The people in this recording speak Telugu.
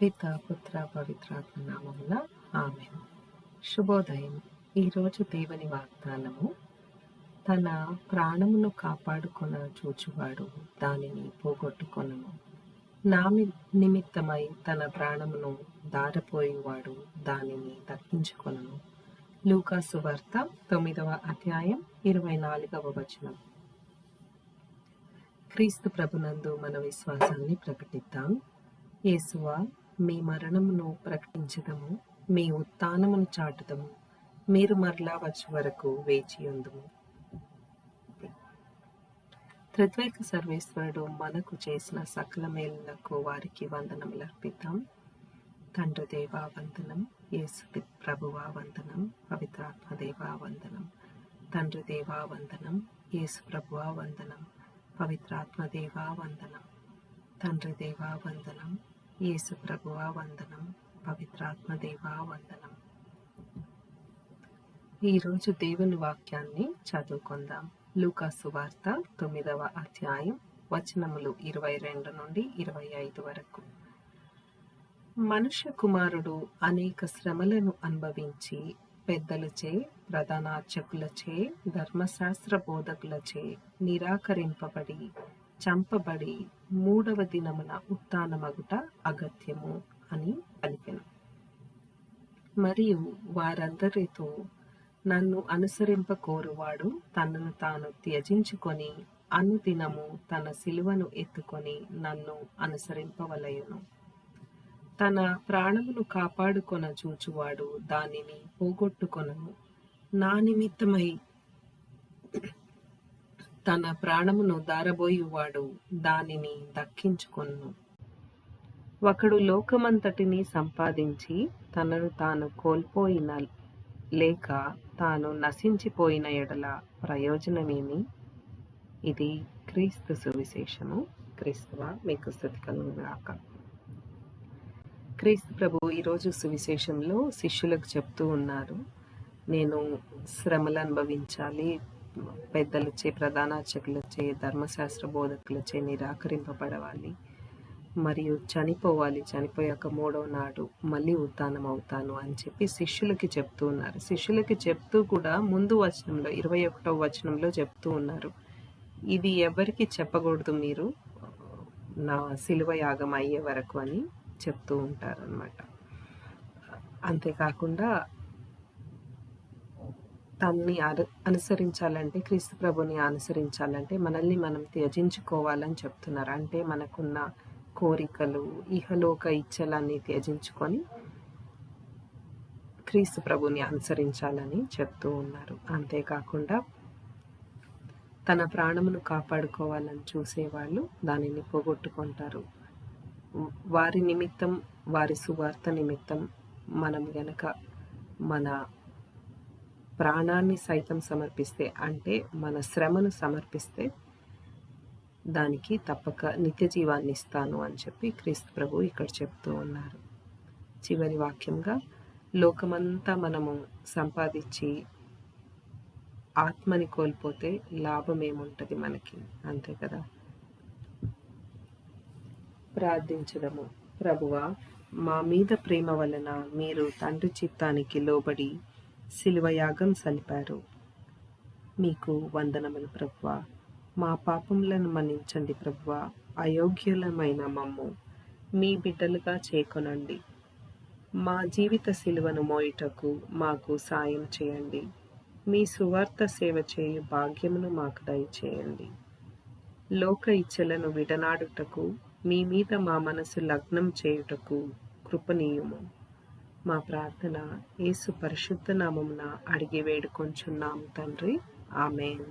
పిత పుత్ర పవిత్రాత్మ నామమున ఆమె శుభోదయం. ఈరోజు దేవుని వాగ్దానము తన ప్రాణమును కాపాడుకొన చూచువాడు దానిని పోగొట్టుకొనను నా నిమిత్తమై తన ప్రాణమును దారపోయేవాడు దానిని దక్కించుకొనను లూకాసు వార్త తొమ్మిదవ అధ్యాయం ఇరవై నాలుగవ వచనం. క్రీస్తు ప్రభునందు మన విశ్వాసాన్ని ప్రకటిద్దాం. యేసువా మీ మరణమును ప్రకటించదము మీ ఉత్థానమును చాటుదము మీరు మరలా వచ్చే వరకు వేచి ఉందుము. త్రిద్వైక సర్వేశ్వరుడు మనకు చేసిన సకల మేలులకు వారికి వందనములు అర్పిద్దాం. తండ్రి దేవా వందనం యేసు ప్రభువా వందనం పవిత్రాత్మ దేవా వందనం. తండ్రి దేవా వందనం యేసు ప్రభువా వందనం పవిత్రాత్మ దేవా వందనం. తండ్రి దేవా వందనం యేసు ప్రభువా వందనం పవిత్రాత్మ దేవా వందనం. ఈరోజు దేవుని వాక్యాన్ని చదువుకుందాం. లూకాసు వార్త తొమ్మిదవ అధ్యాయం వచనములు ఇరవై రెండు నుండి ఇరవై ఐదు వరకు. మనుష్య కుమారుడు అనేక శ్రమలను అనుభవించి పెద్దలచే ప్రధానార్చకులచే ధర్మశాస్త్ర బోధకులచే నిరాకరింపబడి చంపబడి మూడవ దినమున ఉత్నమగుట అగత్యము అని పలికెను. మరియు వారందరితో నన్ను అనుసరింప కోరువాడు తనను తాను త్యజించుకొని అనుదినము తన శిలువను ఎత్తుకొని నన్ను అనుసరింపవలయును తన ప్రాణమును కాపాడుకొన చూచువాడు దానిని పోగొట్టుకొనను. నా నిమిత్తమై తన ప్రాణమును దారబోయువాడు దానిని దక్కించుకొను. ఒకడు లోకమంతటిని సంపాదించి తనను తాను కోల్పోయిన లేక తాను నశించిపోయిన ఎడల ప్రయోజనమేమి? ఇది క్రీస్తు సువిశేషము. క్రీస్తువ మీకు స్థుతి కలుగుగాక క్రీస్తు ప్రభు ఈరోజు సువిశేషంలో శిష్యులకు చెప్తూ ఉన్నారు నేను శ్రమలు అనుభవించాలి పెద్దలచే ప్రధానార్చకులచే ధర్మశాస్త్ర బోధకులచే నిరాకరింపబడవాలి. మరియు చనిపోవాలి. చనిపోయాక మూడవ నాడు మళ్ళీ ఉత్థానం అవుతాను అని చెప్పి శిష్యులకి చెప్తూ ఉన్నారు. శిష్యులకి చెప్తూ కూడా ముందు వచనంలో ఇరవై ఒకటవ వచనంలో చెప్తూ ఉన్నారు. ఇది ఎవరికి చెప్పకూడదు మీరు? నా శిలువ యాగం అయ్యే వరకు అని చెప్తూ ఉంటారనమాట అంతేకాకుండా తన్ని అనుసరించాలంటే క్రీస్తు ప్రభుని అనుసరించాలంటే మనల్ని మనం త్యజించుకోవాలని చెప్తున్నారు. అంటే మనకున్న కోరికలు ఇహలోక ఇచ్చలన్నీ త్యజించుకొని క్రీస్తు ప్రభుని అనుసరించాలని చెప్తూ ఉన్నారు. అంతేకాకుండా తన ప్రాణమును కాపాడుకోవాలని చూసేవాళ్ళు దానిని పోగొట్టుకుంటారు. వారి నిమిత్తం వారి సువార్త నిమిత్తం మనం గనక మన ప్రాణాన్ని సైతం సమర్పిస్తే అంటే మన శ్రమను సమర్పిస్తే దానికి తప్పక నిత్య జీవాన్ని ఇస్తాను అని చెప్పి క్రీస్తు ప్రభు ఇక్కడ చెప్తూ ఉన్నారు. చివరి వాక్యంగా లోకమంతా మనము సంపాదించి ఆత్మని కోల్పోతే లాభం ఏముంటుంది మనకి? అంతే కదా? ప్రార్థించడము. ప్రభువ మా మీద ప్రేమ వలన మీరు తండ్రి చిత్తానికి లోబడి శిలువయాగం సలిపారు. మీకు వందనములు ప్రభువ. మా పాపములను మన్నించండి ప్రభువ. అయోగ్యులమైన మమ్ము. మీ బిడ్డలుగా చేకొనండి. మా జీవిత శిలువను మోయుటకు మాకు సాయం చేయండి. మీ సువార్త సేవ చేయు భాగ్యమును మాకు దయచేయండి. లోక ఇచ్చలను విడనాడుటకు మీ మీద మా మనసు లగ్నం చేయుటకు కృపనీయము. మా ప్రార్థన యేసు పరిశుద్ధ నామమున అడిగి వేడుకొంచున్నాం తండ్రి. ఆమెన్.